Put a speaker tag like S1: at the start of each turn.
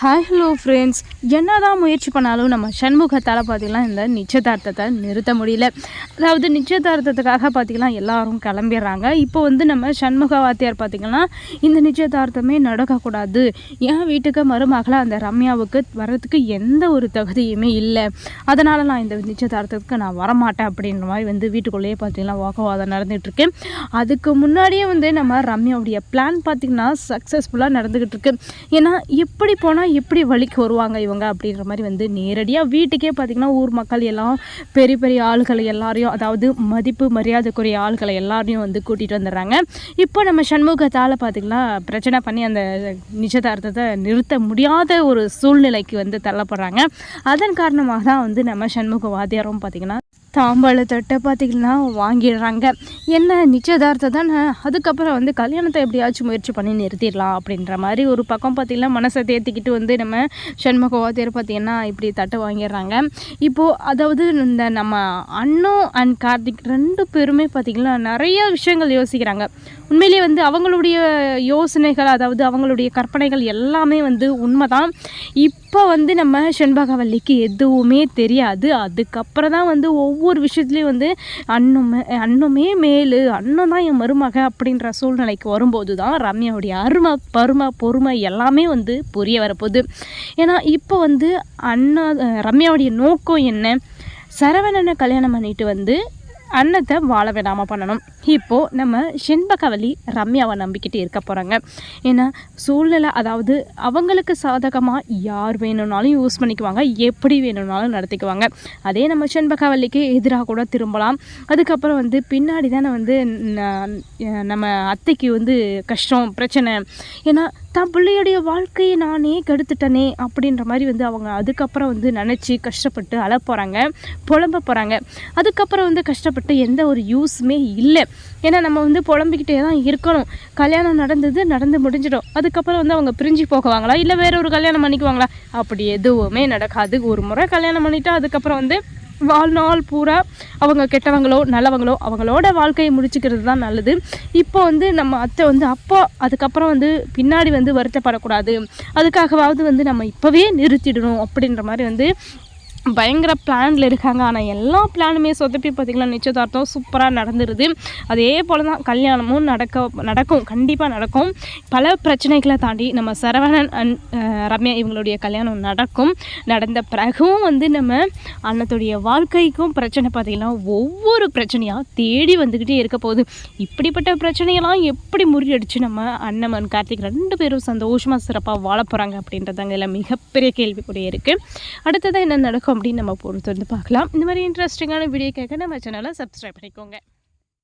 S1: Hi hello friends என்னதான் முயற்சி பண்ணாலும் நம்ம சண்முகத்தால் பார்த்திங்கன்னா இந்த நிச்சயதார்த்தத்தை நிறுத்த முடியல. அதாவது நிச்சயதார்த்தத்துக்காக பார்த்திங்கன்னா எல்லாரும் கிளம்பிடுறாங்க. இப்போ வந்து நம்ம சண்முக வாத்தியார் பார்த்திங்கன்னா இந்த நிச்சயதார்த்தமே நடக்கக்கூடாது. என் வீட்டுக்கு மருமகளாக அந்த ரம்யாவுக்கு வர்றதுக்கு எந்த ஒரு தகுதியுமே இல்லை. அதனால் நான் இந்த நிச்சயதார்த்தத்துக்கு நான் வரமாட்டேன் அப்படின்ற மாதிரி வந்து வீட்டுக்குள்ளேயே பார்த்திங்கன்னா வாக்குவாதம் நடந்துகிட்ருக்கு அதுக்கு முன்னாடியே வந்து நம்ம ரம்யாவுடைய பிளான் பார்த்திங்கன்னா சக்ஸஸ்ஃபுல்லாக நடந்துக்கிட்டு இருக்கு ஏன்னா எப்படி போனால் எப்படி வழிக்கு வருவாங்க இவங்க அப்படின்ற மாதிரி வந்து நேரடியாக வீட்டுக்கே பார்த்திங்கன்னா ஊர் மக்கள் எல்லாம் பெரிய பெரிய ஆள்களை எல்லாரையும் அதாவது மதிப்பு மரியாதைக்குரிய ஆள்களை எல்லாரையும் வந்து கூட்டிகிட்டு வந்துடுறாங்க. இப்போ நம்ம சண்முகத்தால் பார்த்திங்கன்னா பிரச்சனை பண்ணி அந்த நிச்சயதார்த்தத்தை நிறுத்த முடியாத ஒரு சூழ்நிலைக்கு வந்து தள்ளப்படுறாங்க. அதன் காரணமாக தான் வந்து நம்ம சண்முக வாத்தியாரும் பார்த்திங்கன்னா தாம்பாள தட்டை பார்த்திங்கன்னா வாங்கிடுறாங்க. என்ன நிச்சயதார்த்தம் தானே? அதுக்கப்புறம் வந்து கல்யாணத்தை எப்படியாச்சும் முயற்சி பண்ணி நிறுத்திடலாம் அப்படின்ற மாதிரி ஒரு பக்கம் பார்த்திங்கன்னா மனசை தேர்த்திக்கிட்டு வந்து நம்ம சண்முகவாத்தியர் பார்த்திங்கன்னா இப்படி தட்டை வாங்கிடுறாங்க. இப்போது அதாவது இந்த நம்ம அண்ணன் அண்ட் கார்த்திக் ரெண்டு பேருமே பார்த்திங்கன்னா நிறைய விஷயங்கள் யோசிக்கிறாங்க. உண்மையிலேயே வந்து அவங்களுடைய யோசனைகள் அதாவது அவங்களுடைய கற்பனைகள் எல்லாமே வந்து உண்மைதான். இப்போ வந்து நம்ம செண்பகவல்லிக்கு எதுவுமே தெரியாது. அதுக்கப்புறம் தான் வந்து ஒவ்வொரு ஒவ்வொரு விஷயத்துலேயும் வந்து அண்ணுமே அண்ணுமே மேலு அண்ணன் தான் என் மருமக அப்படின்ற சூழ்நிலைக்கு வரும்போது தான் ரம்யாவுடைய அருமை பருமை பொறுமை எல்லாமே வந்து புரிய வரப்போகுது. ஏன்னா இப்போ வந்து அண்ணா ரம்யாவுடைய நோக்கம் என்ன? சரவணனை கல்யாணம் பண்ணிட்டு வந்து அன்னத்தை வாழ விடாமல் பண்ணணும். இப்போது நம்ம செண்பகவலி ரம்யாவை நம்பிக்கிட்டு இருக்க போகிறாங்க ஏன்னா சூழ்நிலை அதாவது அவங்களுக்கு சாதகமாக யார் வேணும்னாலும் யூஸ் பண்ணிக்குவாங்க எப்படி வேணும்னாலும் நடத்திக்குவாங்க. அதே நம்ம செண்பகவல்லிக்கு எதிராக கூட திரும்பலாம். அதுக்கப்புறம் வந்து பின்னாடி தானே வந்து நம்ம அத்தைக்கு வந்து கஷ்டம் பிரச்சனை. ஏன்னா தான் பிள்ளையுடைய வாழ்க்கையை நானே கெடுத்துட்டனே அப்படின்ற மாதிரி வந்து அவங்க அதுக்கப்புறம் வந்து நினச்சி கஷ்டப்பட்டு அழ போகிறாங்க புலம்ப போகிறாங்க அதுக்கப்புறம் வந்து கஷ்டப்பட்டு எந்த ஒரு யூஸுமே இல்லை. ஏன்னா நம்ம வந்து புலம்பிக்கிட்டே தான் இருக்கணும். கல்யாணம் நடந்தது நடந்து முடிஞ்சிடும். அதுக்கப்புறம் வந்து அவங்க பிரிஞ்சு போகுவாங்களா? இல்லை வேற ஒரு கல்யாணம் பண்ணிக்குவாங்களா? அப்படி எதுவுமே நடக்காது. ஒரு முறை கல்யாணம் பண்ணிவிட்டு அதுக்கப்புறம் வந்து வாழ்நாள் பூரா அவங்க கெட்டவங்களோ நல்லவங்களோ அவங்களோட வாழ்க்கையை முடிச்சுக்கிறது தான் நல்லது. இப்போ வந்து நம்ம அத்தை வந்து அப்போ அதுக்கப்புறம் வந்து பின்னாடி வந்து வருத்தப்படக்கூடாது. அதுக்காகவாவது வந்து நம்ம இப்போவே நிறுத்திடணும் அப்படின்ற மாதிரி வந்து பயங்கர பிளானில் இருக்காங்க. ஆனால் எல்லா பிளானுமே சொதப்பி பார்த்திங்கன்னா நிச்சயதார்த்தம் சூப்பராக நடந்துருது. அதே போல் தான் கல்யாணமும் நடக்க நடக்கும். கண்டிப்பாக நடக்கும். பல பிரச்சனைகளை தாண்டி நம்ம சரவணன் அண்ட் ரம்யா இவங்களுடைய கல்யாணம் நடக்கும். நடந்த பிறகும் வந்து நம்ம அன்னத்துடைய வாழ்க்கைக்கும் பிரச்சனை பார்த்திங்கன்னா ஒவ்வொரு பிரச்சனையாக தேடி வந்துக்கிட்டே இருக்க போகுது. இப்படிப்பட்ட பிரச்சனையெல்லாம் எப்படி முறியடிச்சு நம்ம அண்ணமன் கார்த்திக் ரெண்டு பேரும் சந்தோஷமாக சிறப்பாக வாழ போகிறாங்க அப்படின்றதாங்க இல்லை மிகப்பெரிய கேள்விக்குரிய இருக்குது அடுத்ததாக என்ன நடக்கும்? அப்படின்னு நம்ம பொறுத்து வந்து பார்க்கலாம். இந்த மாதிரி இன்ட்ரெஸ்டிங்கான வீடியோ கேட்க நம்ம சேனலை சப்ஸ்கிரைப் பண்ணிக்கோங்க.